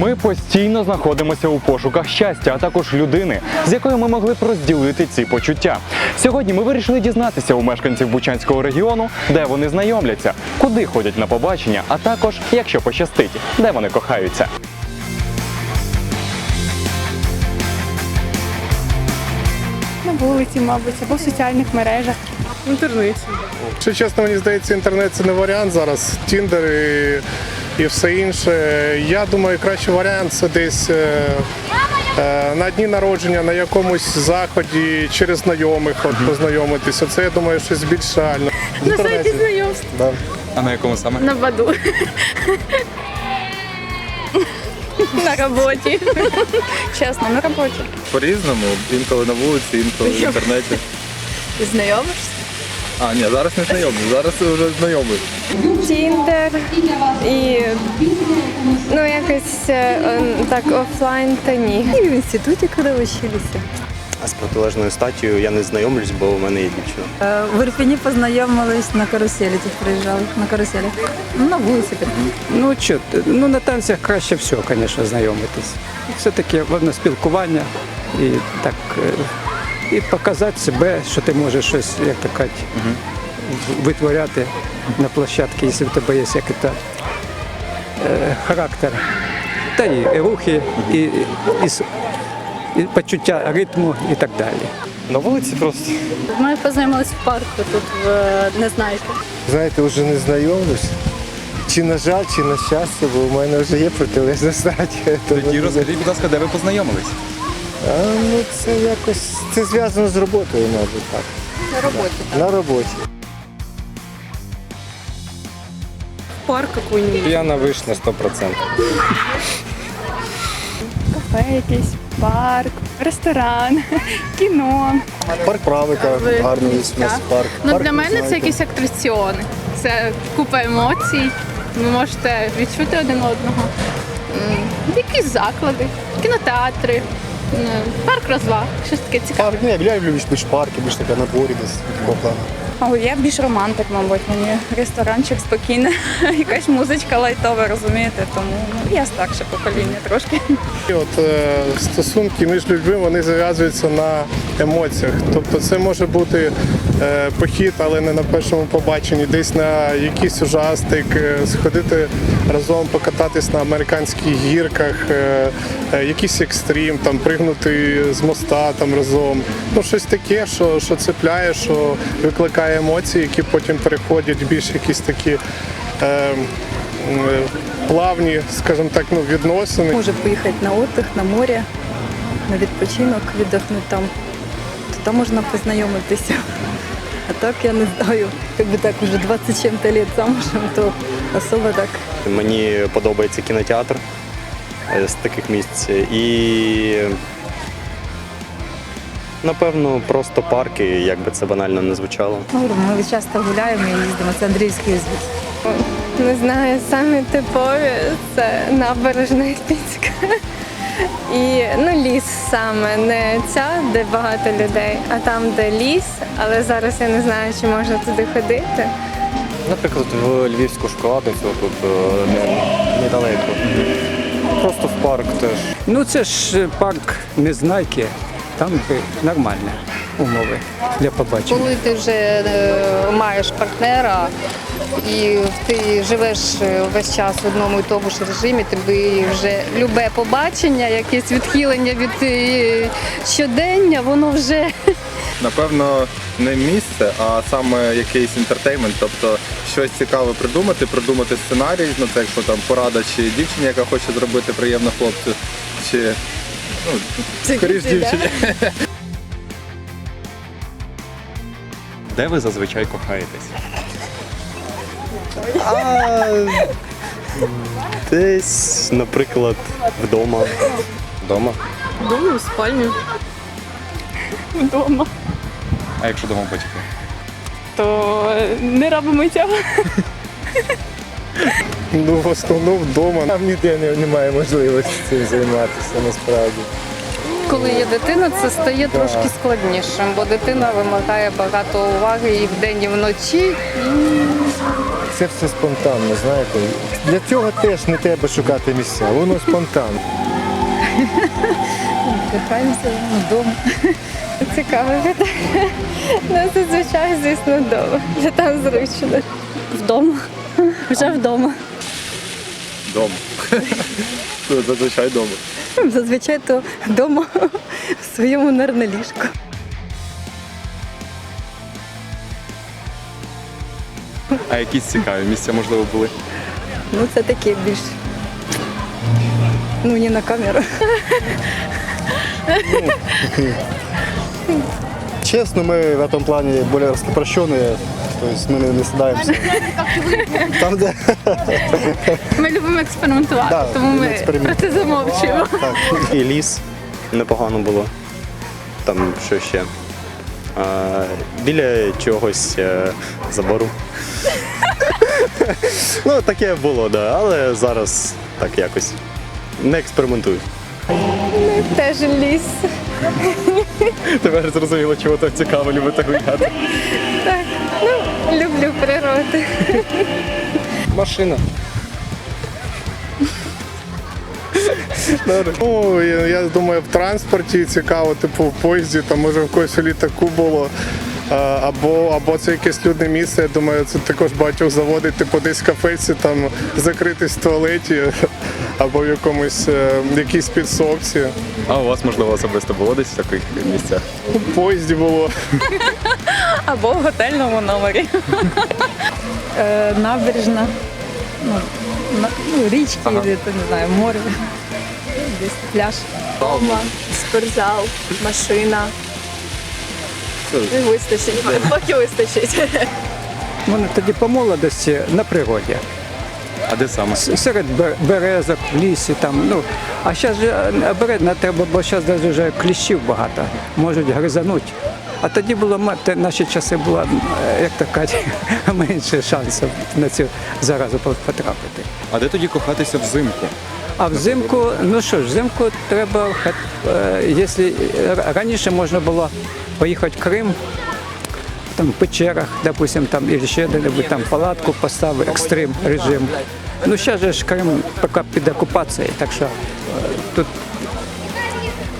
Ми постійно знаходимося у пошуках щастя, а також людини, з якою ми могли б розділити ці почуття. Сьогодні ми вирішили дізнатися у мешканців Бучанського регіону, де вони знайомляться, куди ходять на побачення, а також, якщо пощастить, де вони кохаються. На вулиці, мабуть, або в соціальних мережах. В інтернеті. Якщо чесно, мені здається, інтернет це не варіант зараз. Тіндер і, і все інше. Я думаю, кращий варіант це десь е, е, на дні народження, на якомусь заході через знайомих от, познайомитися. Це я думаю, щось більш реально. На сайті знайомств. Да. А на якому саме? На баду. На роботі. Чесно, на роботі. По-різному, інколи на вулиці, інколи в інтернеті. Знайомишся? А, ні, зараз не знайомий, зараз вже знайомий. Тіндер і ну якось е, так офлайн та ні. І в інституті, коли вчилися. А з протилежною статтю я не знайомлюсь, бо у мене є дівчина. Е, В Ірпіні познайомились на каруселі, тут приїжджали на каруселі. Ну, на вулиці. Ну що, ну на танцях краще всього, звісно, знайомитись. Все-таки воно спілкування і так е, і показати себе, що ти можеш щось, як то кажуть, витворяти на площадці, якщо в тебе є якийсь е, характер. Та і, рухи, і, і, і, і почуття ритму і так далі. На вулиці просто. Ми познайомилися в парку тут в Незнайки. знаєте, вже не знайомлюсь. Чи на жаль, чи на щастя, бо у мене вже є протилежна стаття. Тоді розкажіть, будь ласка, де ви познайомились? А, ну це якось це зв'язано з роботою, мабуть, так. На роботі. На роботі. Парк какой-нибудь. П'яна вишня 100%. Кафе якийсь, парк, ресторан, кіно. Парк правика, гарний є у нас парк. Ну Парк для мене це знаєте. якісь атракціони. Це купа емоцій. Ви можете відчути один одного. М, Якісь заклади, кінотеатри, парк розваг, щось таке цікаве. Парк, ні, я люблю більш парки, більш таке на дворі десь такого плану. О, я більш романтик, мабуть, мені ресторанчик спокійний, якась музичка лайтова, розумієте, тому ну, я старше покоління трошки. І от е, стосунки між людьми вони зав'язуються на емоціях. Тобто це може бути е, похід, але не на першому побаченні, десь на якийсь ужастик, е, сходити разом, покататись на американських гірках, е, е, якийсь екстрім, там пригнути з моста там разом. Ну щось таке, що, що цепляє, що викликає емоції, які потім переходять більш якісь такі. Е, е, Плавні, скажімо так, ну відносини. Може поїхати на отдых, на море, на відпочинок, віддохнути там. То там можна познайомитися. А так я не знаю, якби так уже 20 чим-то лет замужем, то особо так. Мені подобається кінотеатр е, з таких місць. І напевно просто парки, як би це банально не звучало. Ну, ми часто гуляємо і їздимо. Це Андріївський узвіз. Не знаю, самі типові це набережна Ірпінська. І ну, ліс саме, не ця, де багато людей, а там, де ліс, але зараз я не знаю, чи можна туди ходити. Наприклад, в Львівську шоколадницю тут е, недалеко. Просто в парк теж. Ну це ж парк Незнайки, там би нормальні умови для побачення. Коли ти вже е, маєш партнера і ти живеш е, весь час в одному і тому ж режимі, тобі вже любе побачення, якесь відхилення від е, щодення, воно вже Напевно, не місце, а саме якийсь інтертеймент, тобто щось цікаве придумати, придумати сценарій, ну це якщо там порада чи дівчині, яка хоче зробити приємно хлопцю, чи ну, скоріш дівчині. Де ви зазвичай кохаєтесь? А, десь, наприклад, вдома. Вдома. Думаю, в спальню. Вдома. А якщо дома батьки? То не робимо цього. Ну, в основному вдома. Там ніде немає можливості цим займатися насправді. коли є дитина, це стає трошки складнішим, бо дитина вимагає багато уваги і вдень, і вночі. це все спонтанно, знаєте. Для цього теж не треба шукати місця, воно спонтанно. Кохаємося вдома. Цікаве питання. Ну, зазвичай, звісно, вдома. Вже там зручно. Вдома. Вже вдома. Дома. Ну, Зазвичай дома. Зазвичай то вдома в своєму нервне ліжку. А якісь цікаві місця, можливо, були? Ну це таке більш. Ну, не на камеру. Честно, мы в этом плане более раскопрощенные, то есть мы не, не стыдаемся. Там, де Ми любимо експериментувати, Да, тому ми експеримент. про це замовчуємо. І ліс непогано було. Там що ще? А, біля чогось е, забору. ну, таке було, да, але зараз так якось не експериментую. Теж ліс. Тепер зрозуміло, чого так цікаво любите гуляти. Так, ну, люблю природу. машина. Ну, я, я думаю, в транспорті цікаво, типу в поїзді, там може в когось у літаку було. Або, або це якесь людне місце. Я думаю, це також багатьох заводить, типу десь кафеці, там закритись в туалеті, або в якомусь е, якійсь підсобці. А у вас, можливо, особисто було десь в таких місцях? У поїзді було. Або в готельному номері. Е, набережна, ну, на, ну, річки, де, то, не знаю, море, десь пляж. Дома, спортзал, машина. Вистачить, поки вистачить. Мене тоді по молодості на природі. А де саме? Серед березок, в лісі там. Ну, а зараз е, обережно треба, бо зараз навіть вже кліщів багато, можуть гризануть. А тоді було м- наші часи було, е, як то кажуть, менше шансів на цю заразу потрапити. А де тоді кохатися взимку? А взимку, ну що ж, взимку треба, е, якщо раніше можна було поїхати в Крим, там в печерах, допустим, там і ще де-небудь там палатку поставив, екстрим режим. Ну зараз же ж Крим поки під окупацією, так що е, тут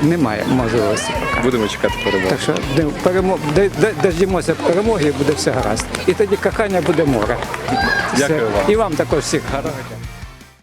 немає можливості. Будемо чекати перемоги. Так що перемо- дождімося перемоги і буде все гаразд. І тоді кохання буде море. Дякую Все. вам. І вам також всіх дня.